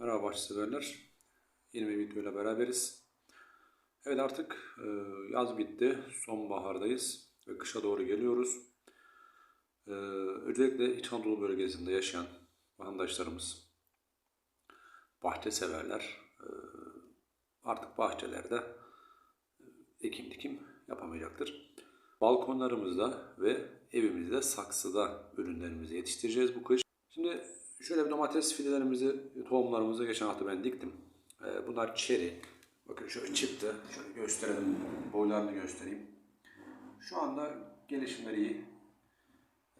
Merhaba bahçe. Yeni bir videoyla beraberiz. Evet artık e, yaz bitti. Sonbahardayız ve kışa doğru geliyoruz. E, Özellikle İç Anadolu bölgesinde yaşayan vatandaşlarımız, bahçe severler e, artık bahçelerde ekim dikim yapamayacaktır. Balkonlarımızda ve evimizde saksıda ürünlerimizi yetiştireceğiz bu kış. Şimdi şöyle bir domates fidelerimizi, tohumlarımızı geçen hafta ben diktim. Ee, bunlar çeri. Bakın şöyle çıktı. Şöyle gösterelim. Boylarını göstereyim. Şu anda gelişimleri iyi.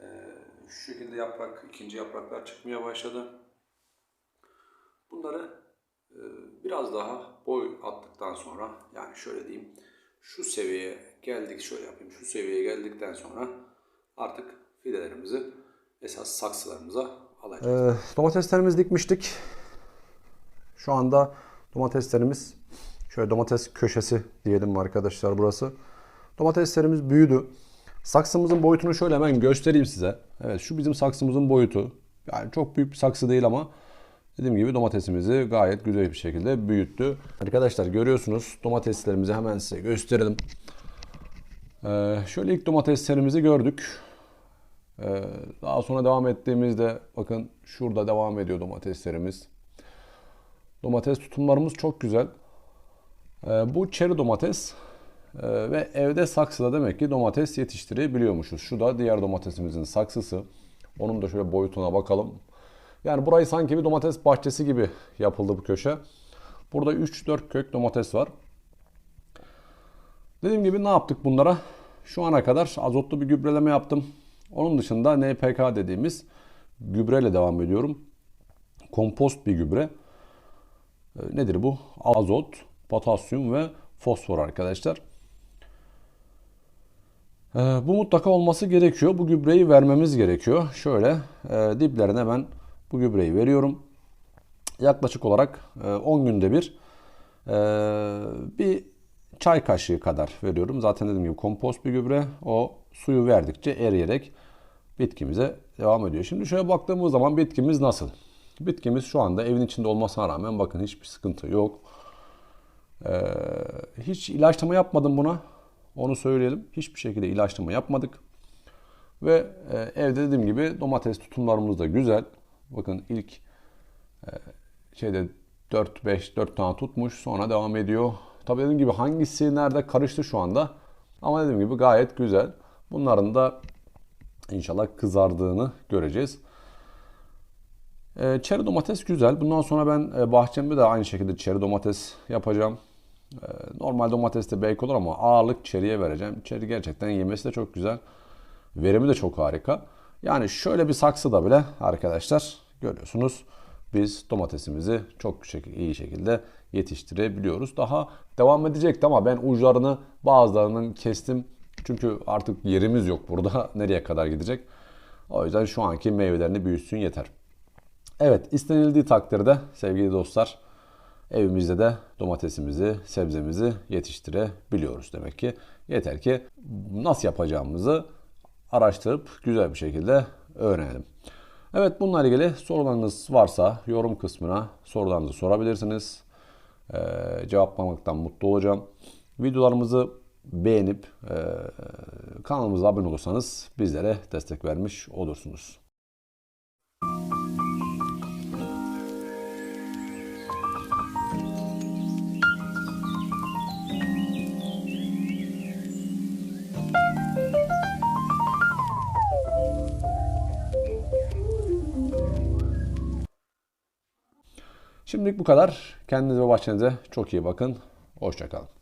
Ee, şu şekilde yaprak, ikinci yapraklar çıkmaya başladı. Bunları e, biraz daha boy attıktan sonra yani şöyle diyeyim şu seviyeye geldik şöyle yapayım şu seviyeye geldikten sonra artık fidelerimizi esas saksılarımıza alacağız. Ee, domateslerimizi dikmiştik. Şu anda domateslerimiz şöyle domates köşesi diyelim arkadaşlar burası. Domateslerimiz büyüdü. Saksımızın boyutunu şöyle hemen göstereyim size. Evet şu bizim saksımızın boyutu. Yani çok büyük bir saksı değil ama dediğim gibi domatesimizi gayet güzel bir şekilde büyüttü. Arkadaşlar görüyorsunuz domateslerimizi hemen size gösterelim. Ee, şöyle ilk domateslerimizi gördük. Ee, daha sonra devam ettiğimizde bakın şurada devam ediyor domateslerimiz. Domates tutumlarımız çok güzel. Ee, bu çeri domates Ee, ve evde saksıda demek ki domates yetiştirebiliyormuşuz. Şu da diğer domatesimizin saksısı. Onun da şöyle boyutuna bakalım. Yani burayı sanki bir domates bahçesi gibi yapıldı bu köşe. Burada 3-4 kök domates var. Dediğim gibi ne yaptık bunlara? Şu ana kadar azotlu bir gübreleme yaptım. Onun dışında NPK dediğimiz gübreyle devam ediyorum. Kompost bir gübre. Ee, Nedir bu? Azot, potasyum ve fosfor arkadaşlar. Ee, Bu mutlaka olması gerekiyor. Bu gübreyi vermemiz gerekiyor. Şöyle e, diplerine ben bu gübreyi veriyorum. Yaklaşık olarak e, 10 günde bir e, bir çay kaşığı kadar veriyorum. Zaten dediğim gibi kompost bir gübre. O suyu verdikçe eriyerek bitkimize devam ediyor. Şimdi şöyle baktığımız zaman bitkimiz nasıl? Bitkimiz şu anda evin içinde olmasına rağmen bakın hiçbir sıkıntı yok. Ee, hiç ilaçlama yapmadım buna. Onu söyleyelim. Hiçbir şekilde ilaçlama yapmadık. Ve e, evde dediğim gibi domates tutumlarımız da güzel. Bakın ilk e, şeyde 4-5 4 tane tutmuş. Sonra devam ediyor. Tabii dediğim gibi hangisi nerede karıştı şu anda. Ama dediğim gibi gayet güzel. Bunların da inşallah kızardığını göreceğiz. E, çeri domates güzel. Bundan sonra ben e, bahçemde de aynı şekilde çeri domates yapacağım. E, normal domates de belki olur ama ağırlık çeriye vereceğim. Çeri gerçekten yemesi de çok güzel. Verimi de çok harika. Yani şöyle bir saksıda bile arkadaşlar görüyorsunuz biz domatesimizi çok iyi şekilde yetiştirebiliyoruz. Daha devam edecekti ama ben uçlarını bazılarının kestim. Çünkü artık yerimiz yok burada. Nereye kadar gidecek? O yüzden şu anki meyvelerini büyütsün yeter. Evet istenildiği takdirde sevgili dostlar evimizde de domatesimizi, sebzemizi yetiştirebiliyoruz demek ki. Yeter ki nasıl yapacağımızı araştırıp güzel bir şekilde öğrenelim. Evet bununla ilgili sorularınız varsa yorum kısmına sorularınızı sorabilirsiniz. Ee, cevaplamaktan mutlu olacağım. Videolarımızı beğenip e, kanalımıza abone olursanız bizlere destek vermiş olursunuz. Şimdilik bu kadar. Kendinize ve bahçenize çok iyi bakın. Hoşçakalın.